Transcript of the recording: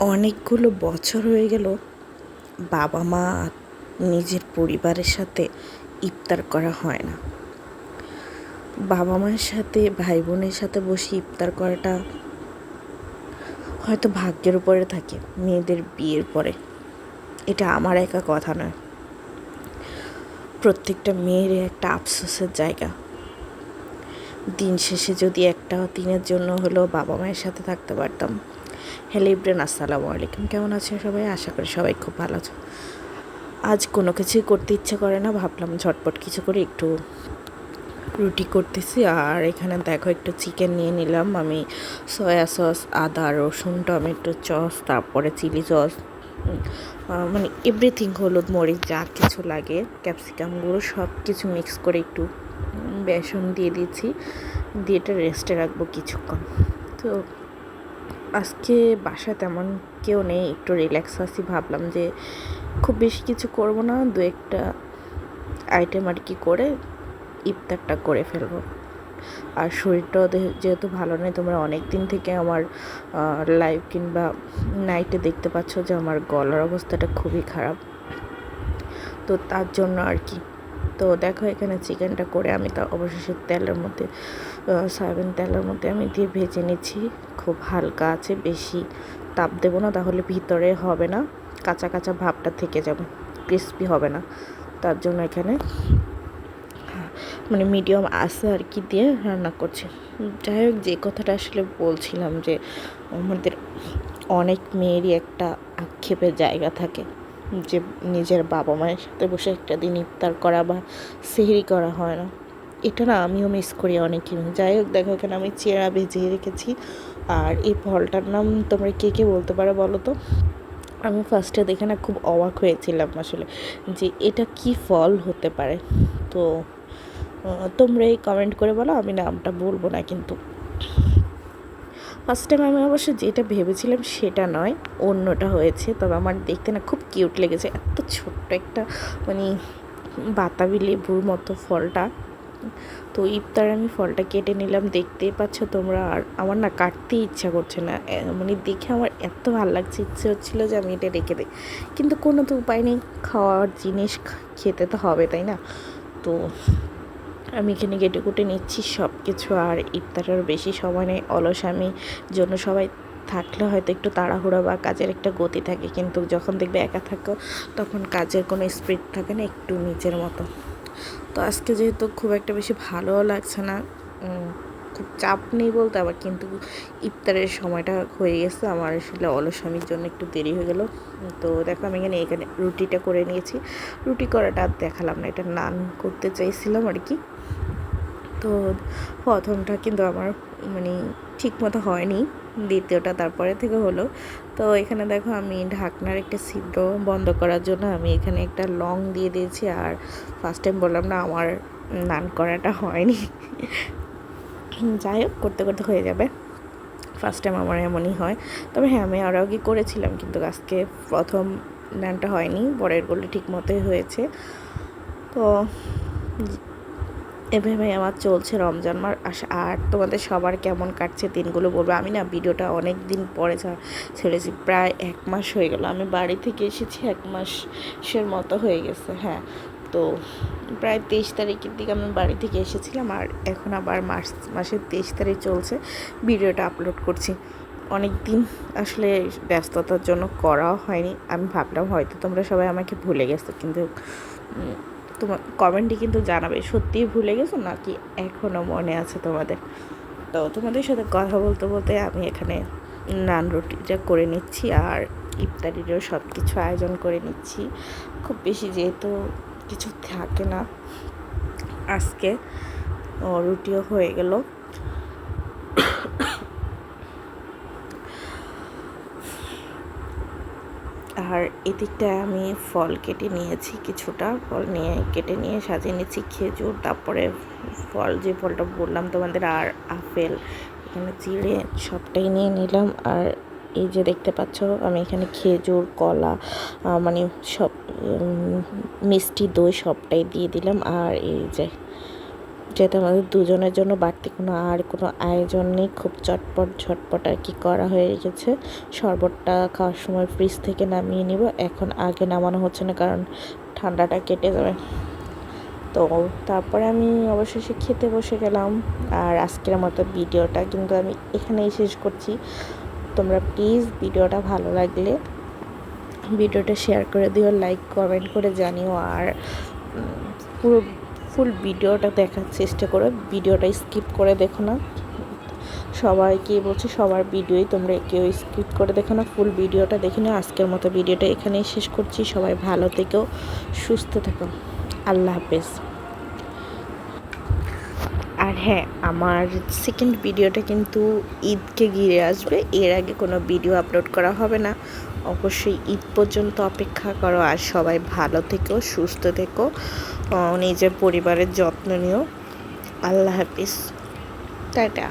অনেকগুলো বছর হয়ে গেল বাবা মা নিজের পরিবারের সাথে ইফতার করা হয় না। বাবা মায়ের সাথে, ভাই বোনের সাথে বসে ইফতার করাটা হয়তো ভাগ্যের উপরে থাকে, মেয়েদের বিয়ের পরে। এটা আমার একা কথা নয়। প্রত্যেকটা মেয়ের একটা আফসোসের জায়গা। দিন শেষে যদি একটা দিনের জন্য হলেও বাবা মায়ের সাথে থাকতে পারতাম হ্যালো ইব্রেন আসসালামু আলাইকুম। কেমন আছেন সবাই? আশা করি সবাই খুব ভালো আছো আজ কোনো কিছুই করতে ইচ্ছে করে না, ভাবলাম ঝটপট কিছু করে একটু রুটি করতেছি। আর এখানে দেখো একটু চিকেন নিয়ে নিলাম। আমি সয়া সস, আদা, রসুন, টমেটো সস, তারপরে চিলি সস মানে এভরিথিং, হলুদ, মরিচ, যা কিছু লাগে, ক্যাপসিকাম গুঁড়ো, সব কিছু মিক্স করে একটু বেসন দিয়ে দিয়েছি। দিয়ে এটা রেস্টে রাখব কিছুক্ষণ। তো আজকে বাসা তেমন কেউ নেই, একটু রিল্যাক্স আছি, ভাবলাম যে খুব বেশি কিছু করব না, দু একটা আইটেম আর কি করে ইফতারটা করে ফেলব। আর শরীরটাও যেহেতু ভালো নেই, তোমরা অনেক দিন থেকে আমার লাইভ কিংবা নাইটে দেখতে পাচ্ছ যে আমার গলার অবস্থাটা খুবই খারাপ। তো তার জন্য আর কি তো দেখো এখানে চিকেনটা করে আমি তা অবশেষে তেলের মধ্যে সয়াবিন তেলের মধ্যে আমি দিয়ে ভেজে নিচ্ছি। খুব হালকা আছে, বেশি তাপ দেবো না, তাহলে ভিতরে হবে না, কাঁচা কাঁচা ভাবটা থেকে যাবে ক্রিস্পি হবে না। তার জন্য এখানে মানে মিডিয়াম আসে আর কি দিয়ে রান্না করছি। যাই হোক, যে কথাটা আসলে বলছিলাম যে আমাদের অনেক মেয়েরই একটা আক্ষেপের জায়গা থাকে। যে নিজের বাবা মায়ের সাথে বসে একটা দিন ইফতার করা বা সেহরি করা হয় না। এটা না আমিও মিস করি অনেকই। যাই হোক, দেখো এখানে আমি চেরা ভেজিয়ে রেখেছি। আর এই ফলটার নাম তোমরা কে কে বলতে পারো বলো তো? আমি ফার্স্টে দেখে না খুব অবাক হয়েছিলাম আসলে যে এটা কি ফল হতে পারে। তো তোমরা এই কমেন্ট করে বলো, আমি নামটা বলব না কিন্তু। ফার্স্ট টাইম আমি অবশ্য যেটা ভেবেছিলাম সেটা নয়, অন্যটা হয়েছে। তবে আমার দেখতে না খুব কিউট লেগেছে। এত ছোট্ট একটা মানে বাতাবি লেবুর মতো ফলটা। তো ইফতার আমি ফলটা কেটে নিলাম। দেখতে পাচ্ছ তোমরা, আর আমার না কাটতে ইচ্ছা করছে না। মানে দেখে আমার এত ভালো লাগছে। ইচ্ছে হচ্ছিল যে আমি এটা রেখে দিই। কিন্তু কোনো তো উপায় নেই। খাওয়ার জিনিস খেতে তো হবে, তাই না? তো আমি এখানে কেটে কুটে নিচ্ছি সব কিছু আর ইফতারের বেশি সময় নেই। অলস আমি জন্য সবাই থাকলে হয়তো একটু তাড়াহুড়া বা কাজের একটা গতি থাকে, কিন্তু যখন দেখবে একা থাকো, তখন কাজের কোনো স্পিড থাকে না, একটু নিচের মতো। তো আজকে যেহেতু খুব একটা বেশি ভালোও লাগছে না খুব চাপ নেই বলতে, আবার কিন্তু ইফতারের সময়টা হয়ে গেছে। আমার আসলে অলসামির জন্য একটু দেরি হয়ে গেল। তো দেখো, আমি এখানে এখানে রুটিটা করে নিয়েছি। রুটি করাটা আর দেখালাম না, এটা নান করতে চাইছিলাম আর কি। তো প্রথমটা কিন্তু আমার মানে ঠিক মতো হয়নি, দ্বিতীয়টা তারপরে থেকে হলো। তো এখানে দেখো, আমি ঢাকনার একটা ছিদ্র বন্ধ করার জন্য আমি এখানে একটা লং দিয়ে দিয়েছি। আর ফার্স্ট টাইম বললাম না, আমার নান করাটা হয়নি। যাই হোক, করতে করতে হয়ে যাবে। ফার্স্ট টাইম আমার এমনই হয়। তবে হ্যাঁ আমি আরও আগে করেছিলাম, কিন্তু আজকে প্রথম নানটা হয়নি। পরের বলে ঠিক মতোই হয়েছে। তো এভাবে আমার চলছে রমজান মাস। আর তোমাদের সবার কেমন কাটছে দিনগুলো বলব? আমি না ভিডিওটা অনেক দিন পরে ছেড়েছি। প্রায় এক মাস হয়ে গেল। আমি বাড়ি থেকে এসেছি এক মাসের মতো হয়ে গেছে। হ্যাঁ তো প্রায় তেইশ তারিখের দিকে আমি বাড়ি থেকে এসেছিলাম আর এখন আবার মার্চ মাসের তেইশ তারিখ চলছে ভিডিওটা আপলোড করছি। অনেক দিন আসলে ব্যস্ততার জন্য করাও হয়নি। আমি ভাবলাম হয়তো তোমরা সবাই আমাকে ভুলে গেছো, কিন্তু তোমার কমেন্টে কিন্তু জানাবে। সত্যিই ভুলে গেছো নাকি এখনও মনে আছে তোমাদের? তো তোমাদের সাথে কথা বলতে বলতে আমি এখানে নান রুটিটা করে নিচ্ছি আর ইফতারিরও সব কিছু আয়োজন করে নিচ্ছি। খুব বেশি যেহেতু কিছু থাকে না। আজকে রুটিও হয়ে গেল। আর এদিকটায় আমি ফল কেটে নিয়েছি কিছুটা। ফল নিয়ে কেটে নিয়ে সাজিয়ে নিয়েছি খেজুর, তারপরে ফল, যে ফলটা বললাম তোমাদের, আর আপেল। এখানে চিড়ে সবটাই নিয়ে নিলাম। আর এই যে দেখতে পাচ্ছ, আমি এখানে খেজুর, কলা মানে সব মিষ্টি দই সবটাই দিয়ে দিলাম। আর এই যে, যেহেতু আমাদের দুজনের জন্য বাড়তি কোনো আর কোনো আয়োজন নেই, খুব চটপট ঝটপট আর কি করা হয়ে গেছে। শরবতটা খাওয়ার সময় ফ্রিজ থেকে নামিয়ে নিব। এখন আগে নামানো হচ্ছে না, কারণ ঠান্ডাটা কেটে যাবে। তো তারপরে আমি অবশেষে খেতে বসে গেলাম। আর আজকের মতো ভিডিওটা কিন্তু আমি এখানেই শেষ করছি। তোমরা প্লিজ ভিডিওটা ভালো লাগলে ভিডিওটা শেয়ার করে দিও লাইক কমেন্ট করে জানিও আর পুরো ফুল ভিডিওটা দেখার চেষ্টা করো, ভিডিওটা স্কিপ করে দেখো না। সবাইকে বলছি, সবার ভিডিওই তোমরা কেউ স্কিপ করে দেখো না ফুল ভিডিওটা দেখে নাও। আজকের মতো ভিডিওটা এখানেই শেষ করছি, সবাই ভালো থেকেও সুস্থ থেকো। আল্লাহ হাফেজ। আর হ্যাঁ আমার সেকেন্ড ভিডিওটা কিন্তু ঈদকে ঘিরে আসবে, এর আগে কোনো ভিডিও আপলোড করা হবে না। অবশ্যই ঈদ পর্যন্ত অপেক্ষা করো আর সবাই ভালো থেকো, সুস্থ থেকো। নিজের পরিবারের যত্ন নিও। আল্লাহ হাফিজ। টাটা।